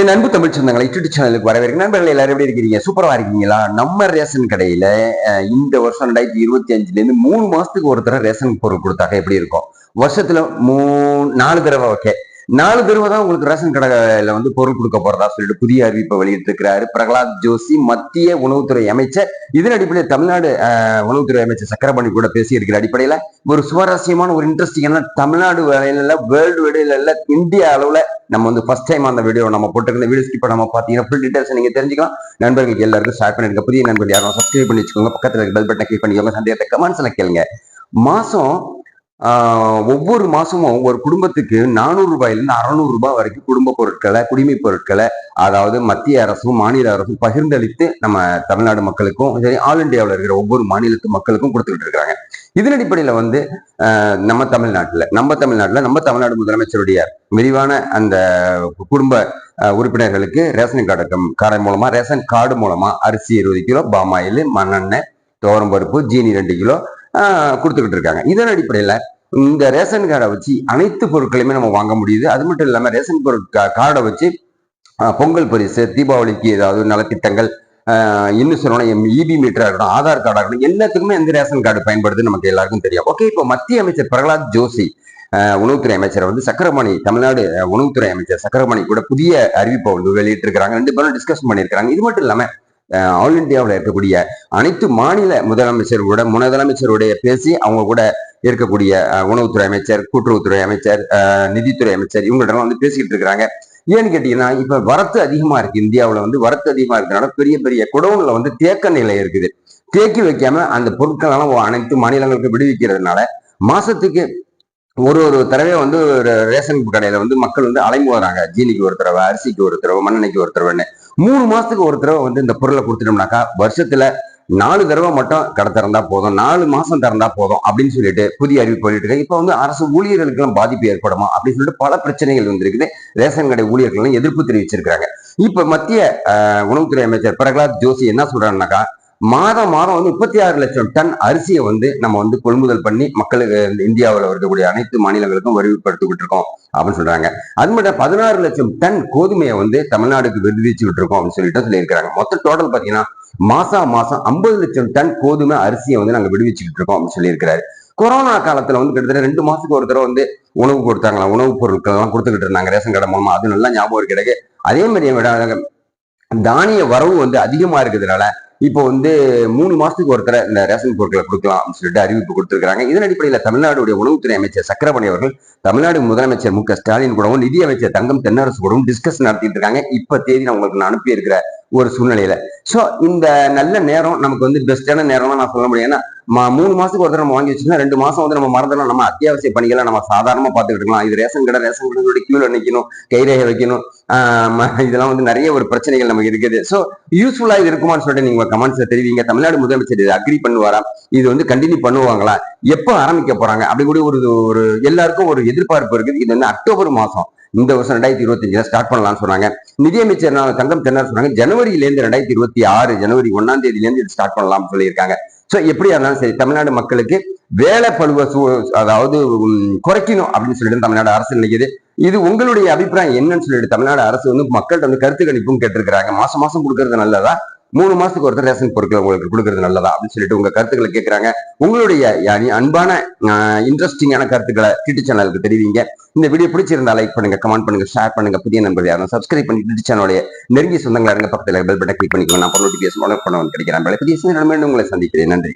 என் அன்பு தமிழ் சொந்தங்களை யூடியூப் சேனலுக்கு வரவேற்க நண்பர்கள் எல்லாரும் எப்படி இருக்கிறீங்க? சூப்பராக இருக்கீங்களா? நம்ம ரேஷன் கடையில் இந்த வருஷம் ரெண்டாயிரத்தி இருபத்தி அஞ்சுலேருந்து மூணு மாதத்துக்கு ஒரு தடவை ரேஷன் பொருள் கொடுத்தாக்க எப்படி இருக்கும்? வருஷத்தில் மூ நாலு தடவை ஓகே நாலு தடவை தான் உங்களுக்கு ரேஷன் கடையில வந்து பொருள் கொடுக்க போறதா சொல்லிட்டு புதிய அறிவிப்பை வெளியிட்டிருக்கிறாரு. பிரகலாத் ஜோஷி மத்திய உணவுத்துறை அமைச்சர். இதன் அடிப்படையில் தமிழ்நாடு உணவுத்துறை அமைச்சர் சக்கரபாணி கூட பேசி இருக்கிற அடிப்படையில ஒரு சுவாரஸ்யமான ஒரு இன்ட்ரெஸ்டிங்கான தமிழ்நாடு வேலையில வேர்ல்டு வேலையில இந்திய அளவுல நம்ம வந்து ஃபர்ஸ்ட் டைம் அந்த வீடியோ நம்ம போட்டிருக்கிற வீடியோ ஸ்கிப் நம்ம பாத்தீங்கன்னா ஃபுல் டீடைல்ஸ் நீங்க தெரிஞ்சுக்கலாம். நண்பர்களுக்கு எல்லாருக்கும் ஷேர் பண்ணிருக்க புதிய நண்பர்கள் யாரும் சப்ஸ்கிரைப் பண்ணி வச்சுக்கோங்க. பக்கத்துல பெல் பட்டனை கிளிக் பண்ணிக்கோங்க. சந்தேகத்தை கமெண்ட்ஸ்ல கேளுங்க. மாசம் ஒவ்வொரு மாசமும் ஒரு குடும்பத்துக்கு நானூறு ரூபாயிலிருந்து அறநூறு ரூபாய் வரைக்கும் குடும்ப பொருட்களை குடிமை பொருட்களை அதாவது மத்திய அரசும் மாநில அரசும் பகிர்ந்தளித்து நம்ம தமிழ்நாடு மக்களுக்கும் சரி ஆல் இந்தியாவில் இருக்கிற ஒவ்வொரு மாநிலத்து மக்களுக்கும் கொடுத்துக்கிட்டு இருக்கிறாங்க இதன் அடிப்படையில் வந்து நம்ம தமிழ்நாட்டில் நம்ம தமிழ்நாட்டில் நம்ம தமிழ்நாடு முதலமைச்சருடைய விரிவான அந்த குடும்ப உறுப்பினர்களுக்கு ரேஷன் கார்டு கம்- கார்டு மூலமா ரேஷன் கார்டு மூலமா அரிசி இருபது கிலோ பாமாயில் மண்ணெண்ணெய் துவரம்பருப்பு ஜீனி ரெண்டு கிலோ கொடுத்துக்கிட்டு இருக்காங்க. இதன் அடிப்படையில் இந்த ரேஷன் கார்டை வச்சு அனைத்து பொருட்களையுமே நம்ம வாங்க முடியுது. அது மட்டும் இல்லாமல் ரேஷன் பொருட்கா கார்டை வச்சு பொங்கல் பரிசு தீபாவளிக்கு ஏதாவது நலத்திட்டங்கள் இன்னும் சொல்லணும் இபி மீட்டராக இருக்கட்டும் ஆதார் கார்டாக இருக்கட்டும் எல்லாத்துக்குமே இந்த ரேஷன் கார்டு பயன்படுது நமக்கு எல்லாருக்கும் தெரியும். ஓகே இப்போ மத்திய அமைச்சர் பிரகலாத் ஜோஷி உணவுத்துறை அமைச்சர் வந்து சக்கரமணி தமிழ்நாடு உணவுத்துறை அமைச்சர் சக்கரமணி கூட புதிய அறிவிப்பை வந்து வெளியிட்டிருக்கிறாங்க. ரெண்டு பேரும் டிஸ்கஸ் பண்ணியிருக்காங்க இது மட்டும் இல்லாமல் ஆல் இந்தியாவில் இருக்கக்கூடிய அனைத்து மாநில முதலமைச்சரோட முதலமைச்சருடைய பேசி அவங்க கூட இருக்கக்கூடிய உணவுத்துறை அமைச்சர் கூட்டுறவுத்துறை அமைச்சர் ஆஹ், நிதித்துறை அமைச்சர் இவங்கள்ட்ட வந்து பேசிக்கிட்டு இருக்கிறாங்க. ஏன்னு கேட்டீங்கன்னா இப்ப வரத்து அதிகமா இருக்கு. இந்தியாவில் வந்து வரத்து அதிகமா இருக்கிறனால பெரிய பெரிய குடவுன்ல வந்து தேக்க நிலை இருக்குது. தேக்கி வைக்காம அந்த பொருட்கள் எல்லாம் அனைத்து மாநிலங்களுக்கு விடுவிக்கிறதுனால மாசத்துக்கு ஒரு ஒரு தடவை வந்து ஒரு ரேஷன் கடையில வந்து மக்கள் வந்து அலைமு வராங்க ஜீனிக்கு ஒரு தடவை அரிசிக்கு ஒரு தடவை மண்ணெண்ணைக்கு ஒரு தடவைன்னு. மூணு மாசத்துக்கு ஒரு தடவை வந்து இந்த பொருளை கொடுத்துட்டோம்னாக்கா வருஷத்துல நாலு தடவை மட்டும் கடை திறந்தா போதும். நாலு மாசம் திறந்தா போதும் அப்படின்னு சொல்லிட்டு புதிய அறிவிப்பு வெளியிட்டு இப்ப வந்து அரசு ஊழியர்களுக்கெல்லாம் பாதிப்பு ஏற்படுமா அப்படின்னு சொல்லிட்டு பல பிரச்சனைகள் வந்திருக்குது. ரேஷன் கடை ஊழியர்கள் எதிர்ப்பு தெரிவிச்சிருக்காங்க இப்ப மத்திய உணவுத்துறை அமைச்சர் பிரகலாத் ஜோஷி என்ன சொல்றாருனாக்கா மாதம் மாதம் வந்து முப்பத்தி ஆறு லட்சம் டன் அரிசியை வந்து நம்ம வந்து கொள்முதல் பண்ணி மக்களுக்கு இந்த இந்தியாவில் இருக்கக்கூடிய அனைத்து மாநிலங்களுக்கும் வருவிப்படுத்திக்கிட்டு இருக்கோம் அப்படின்னு சொல்றாங்க. அது மட்டும் பதினாறு லட்சம் டன் கோதுமையை வந்து தமிழ்நாடுக்கு விடுவிச்சுக்கிட்டு இருக்கோம் அப்படின்னு சொல்லிட்டு சொல்லியிருக்காங்க மொத்த டோட்டல் பாத்தீங்கன்னா மாசம் மாசம் ஐம்பது லட்சம் டன் கோதுமை அரிசியை வந்து நாங்க விடுவிச்சுக்கிட்டு இருக்கோம் அப்படின்னு சொல்லியிருக்கிறாரு. கொரோனா காலத்துல வந்து கிட்டத்தட்ட ரெண்டு மாசத்துக்கு ஒரு தடவை வந்து உணவு கொடுத்தாங்களா உணவுப் பொருட்கள் எல்லாம் கொடுத்துக்கிட்டு இருந்தாங்க ரேஷன் கடை மூலமா. அது நல்லா ஞாபகம் கிடையாது அதே மாதிரி விட தானிய வரவு வந்து அதிகமா இருக்கிறதுனால இப்போ வந்து மூணு மாசத்துக்கு ஒருத்தர இந்த ரேஷன் பொருட்களை கொடுக்கலாம் அப்படின்னு சொல்லிட்டு அறிவிப்பு கொடுத்திருக்காங்க இதன் அடிப்படையில் தமிழ்நாடுடைய உணவுத்துறை அமைச்சர் சக்கரபாணி அவர்கள் தமிழ்நாடு முதலமைச்சர் மு க ஸ்டாலின் கூடவும் நிதி அமைச்சர் தங்கம் தென்னரசு கூடவும் டிஸ்கஸ் நடத்திட்டு இருக்காங்க. இப்ப தேதி நான் உங்களுக்கு நான் அனுப்பியிருக்கிற ஒரு சூழ்நிலையில. சோ இந்த நல்ல நேரம் நமக்கு வந்து பெஸ்டான நேரம்லாம் நான் சொல்ல முடியும். ஏன்னா மூணு மாசத்துக்கு ஒரு நம்ம வாங்கி வச்சுன்னா ரெண்டு மாசம் வந்து நம்ம மறந்துடலாம். நம்ம அத்தியாவசிய பணிகளை நம்ம சாதாரணமா பார்த்துக்கிட்டு இருக்கலாம். இது ரேஷன் கடை ரேஷன் கடைகளோட கியூல நிக்கணும் கைரேகை வைக்கணும். ஆஹ் இதெல்லாம் வந்து நிறைய ஒரு பிரச்சனைகள் நமக்கு இருக்குது. சோ யூஸ்ஃபுல்லா இது இருக்குமான்னு சொல்லிட்டு நீங்க கமெண்ட்ஸ்ல தெரிவிங்க. தமிழ்நாடு முதலமைச்சர் இது அக்ரி பண்ணுவாரா? இது வந்து கண்டினியூ பண்ணுவாங்களா? எப்போ ஆரம்பிக்க போறாங்க? அப்படி கூட ஒரு ஒரு எல்லாருக்கும் ஒரு எதிர்பார்ப்பு இருக்குது. இது வந்து அக்டோபர் மாசம். இந்த வருஷம் ரெண்டாயிரத்தி இருபத்தஞ்சுல ஸ்டார்ட் பண்ணலாம்னு சொன்னாங்க நிதியமைச்சர் தங்கம் தென்னார் சொன்னாங்க ஜனவரியில இருந்து ரெண்டாயிரத்தி இருபத்தி ஆறு ஜனவரி ஒன்னாம் தேதியிலேருந்து இது ஸ்டார்ட் பண்ணலாம்னு சொல்லியிருக்காங்க. சோ எப்படியா இருந்தாலும் சரி தமிழ்நாடு மக்களுக்கு வேலை பழுவ சூ அதாவது குறைக்கணும் அப்படின்னு சொல்லிட்டு தமிழ்நாடு அரசு நினைக்குது. இது உங்களுடைய அபிப்பிராயம் என்னன்னு சொல்லிட்டு தமிழ்நாடு அரசு வந்து மக்கள்கிட்ட வந்து கருத்து கணிப்பும் கேட்டிருக்கிறாங்க. மாசம் மாசம் கொடுக்கறது நல்லதா? மூணு மாசத்துக்கு ஒருத்தர் ரேஷன் பொருட்கள் உங்களுக்கு கொடுக்கறது நல்லதா அப்படின்னு சொல்லிட்டு உங்க கருத்துக்களை கேட்கறாங்க உங்களுடைய யானி அன்பான இன்ட்ரெஸ்டிங்கான கருத்துக்களை டிடி சேனலுக்கு தெரிவிங்க. இந்த வீடியோ பிடிச்சிருந்தா லைக் பண்ணுங்க கமெண்ட் பண்ணுங்க ஷேர் பண்ணுங்க. புதிய நண்பர் யாரும் சப்ஸ்கிரைப் பண்ணி டிடி சேனலுடைய நெருங்கிய சொந்தங்களா இருங்க பக்கத்துல பெல் பட்டன் கிளிக் பண்ணிக்கோங்க. நான் நோட்டிபிகேஷன் பண்ண கிடைக்கிறேன் புதிய சேனல் மீண்டும் உங்களை சந்திக்கிறேன். நன்றி.